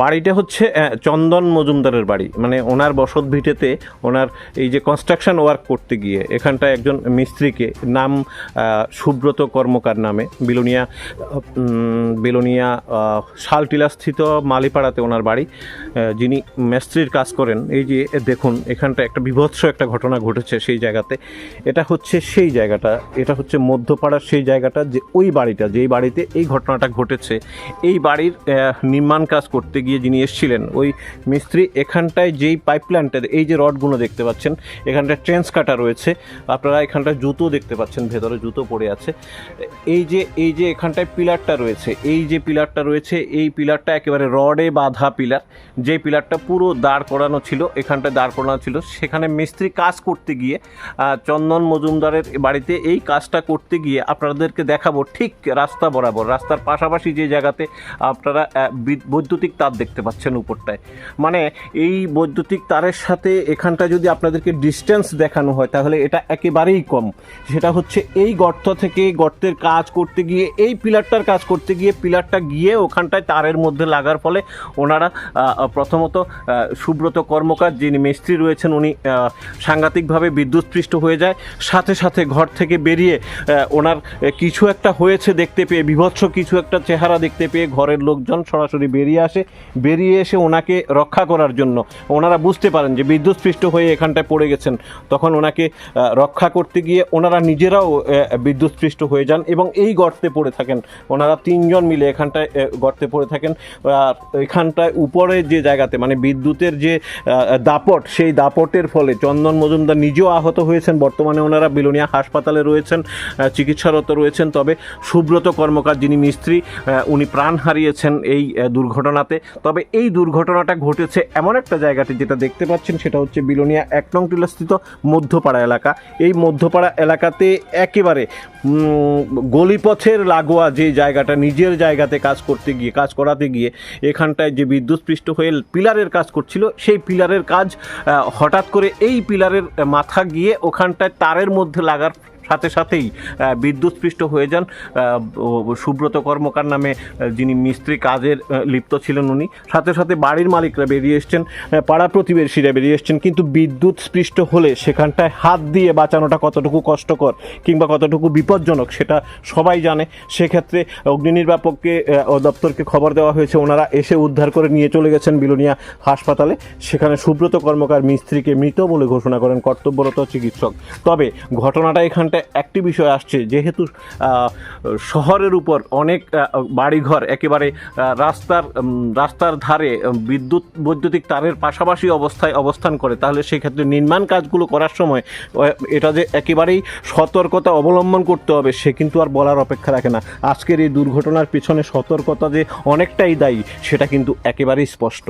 বাড়িটা হচ্ছে চন্দন মজুমদারের বাড়ি। মানে ওনার বসত ভিটেতে ওনার এই যে কনস্ট্রাকশন ওয়ার্ক করতে গিয়ে এখানটায় একজন মিস্ত্রিকে নাম সুব্রত কর্মকার নামে বিলোনিয়া বিলোনিয়া শালটিলাস্থিত মালিপাড়াতে ওনার বাড়ি যিনি মিস্ত্রির কাজ করেন। এই যে দেখুন এখানটা একটা বিভৎস একটা ঘটনা ঘটেছে সেই জায়গাতে। এটা হচ্ছে সেই জায়গাটা, এটা হচ্ছে মধ্যপাড়ার সেই জায়গাটা যে ওই বাড়িটা, যেই বাড়িতে এই ঘটনাটা ঘটেছে। এই বাড়ির নির্মাণ কাজ করতে গিয়ে যিনি এসেছিলেন, ওই মিস্ত্রি এখানটায় যেই পাইপলাইনটার এই যে রডগুলো দেখতে পাচ্ছেন, এখানটায় ট্রেন্স কাটা রয়েছে। আপনারা এখানটায় জুতো দেখতে পাচ্ছেন, ভেতরে জুতো পড়ে আছে। এই যে এই যে এখানটায় পিলারটা রয়েছে, এই যে পিলারটা রয়েছে, এই পিলারটা একেবারে রডে বাঁধা পিলার। যে পিলারটা পুরো দাঁড় করানো ছিল, এখানটায় দাঁড় করানো ছিল, সেখানে মিস্ত্রি কাজ করতে গিয়ে চন্দন মজুমদারের বাড়িতে এই কাজটা করতে গিয়ে আপনাদেরকে দেখাবো ঠিক রাস্তা বরাবর। রাস্তার পাশাপাশি যে জায়গাতে আপনারা বৈদ্যুতিক তার দেখতে পাচ্ছেন উপরটায়। মানে এই বৈদ্যুতিক তারের সাথে এখানটা যদি আপনাদেরকে ডিস্টেন্স দেখানো হয়, তাহলে এটা একেবারেই কম। সেটা হচ্ছে এই গর্ত থেকে গর্তের কাজ করতে গিয়ে, এই পিলারটার কাজ করতে গিয়ে, পিলারটা গিয়ে ওখানটায় তারের মধ্যে লাগার ফলে ওনারা প্রথমত সুব্রত কর্মকার, যিনি মিস্ত্রি রয়েছেন, উনি সাংঘাতিকভাবে বিদ্যুৎস্পৃষ্ট হয়ে যায়। সাথে সাথে ঘর থেকে বেরিয়ে ওনার কিছু একটা হয়েছে দেখতে পেয়ে, বিভৎস কিছু একটা চেহারা দেখতে পেয়ে ঘরের লোকজন সরাসরি বেরিয়ে আসে। বেরিয়ে এসে ওনাকে রক্ষা করার জন্য। ওনারা বুঝতে পারেন যে বিদ্যুৎস্পৃষ্ট হয়ে এখানটায় পড়ে গেছেন। তখন ওনাকে রক্ষা করতে গিয়ে ওনারা নিজেরাও বিদ্যুৎস্পৃষ্ট হয়ে যান এবং এই গর্তে পড়ে থাকেন। ওনারা তিনজন মিলে এখানটায় গর্তে পড়ে থাকেন। আর এখানটায় উপরে যে জায়গাতে মানে বিদ্যুতের যে দাপট, সেই দাপটের ফলে চন্দন মজুমদার নিজেও আহত হয়েছেন। বর্তমানে ওনারা বিলোনিয়া হাসপাতালে রয়েছেন চিকিৎসারত রয়েছেন। তবে সুব্রত কর্মকার যিনি মিস্ত্রি উনি প্রাণ হারিয়েছেন এই দুর্ঘটনাতে। তবে এই দুর্ঘটনাটা ঘটেছে এমন একটা জায়গাতে যেটা দেখতে পাচ্ছেন, সেটা হচ্ছে বিলোনিয়া এক নং টিলাস্থিত মধ্যপাড়া এলাকা। এই মধ্যপাড়া এলাকাতে একেবারে গলিপথের লাগোয়া যে জায়গাটা, নিজের জায়গাতে কাজ করতে গিয়ে, কাজ করাতে গিয়ে এখানটায় যে বিদ্যুৎস্পৃষ্ট হয়ে পিলারের কাজ করছিল, সেই পিলারের কাজ হঠাৎ করে এই পিলারের মাথা গিয়ে ওখানটায় তারের মধ্যে লাগার সাথে সাথেই বিদ্যুৎস্পৃষ্ট হয়ে যান। সুব্রত কর্মকার নামে যিনি মিস্ত্রি কাজের লিপ্ত ছিলেন উনি। সাথে সাথে বাড়ির মালিকরা বেরিয়ে এসছেন পাড়া প্রতিবেশীরা বেরিয়ে এসছেন। কিন্তু বিদ্যুৎ স্পৃষ্ট হলে সেখানটায় হাত দিয়ে বাঁচানোটা কতটুকু কষ্টকর কিংবা কতটুকু বিপজ্জনক সেটা সবাই জানে। সেক্ষেত্রে অগ্নি নির্বাপককে দপ্তরকে খবর দেওয়া হয়েছে, ওনারা এসে উদ্ধার করে নিয়ে চলে গেছেন বিলোনিয়া হাসপাতালে। সেখানে সুব্রত কর্মকার মিস্ত্রিকে মৃত বলে ঘোষণা করেন কর্তব্যরত চিকিৎসক। তবে ঘটনাটা এখানটায় একটি বিষয় আসছে, যেহেতু শহরের উপর অনেক বাড়িঘর একেবারে রাস্তার রাস্তার ধারে বিদ্যুৎ, বৈদ্যুতিক তারের পাশাপাশি অবস্থায় অবস্থান করে, তাহলে সেই ক্ষেত্রে নির্মাণ কাজগুলো করার সময় এটা যে একেবারেই সতর্কতা অবলম্বন করতে হবে, সে কিন্তু আর বলার অপেক্ষা রাখে না। আজকের এই দুর্ঘটনার পিছনে সতর্কতা যে অনেকটাই দায়ী, সেটা কিন্তু একেবারেই স্পষ্ট।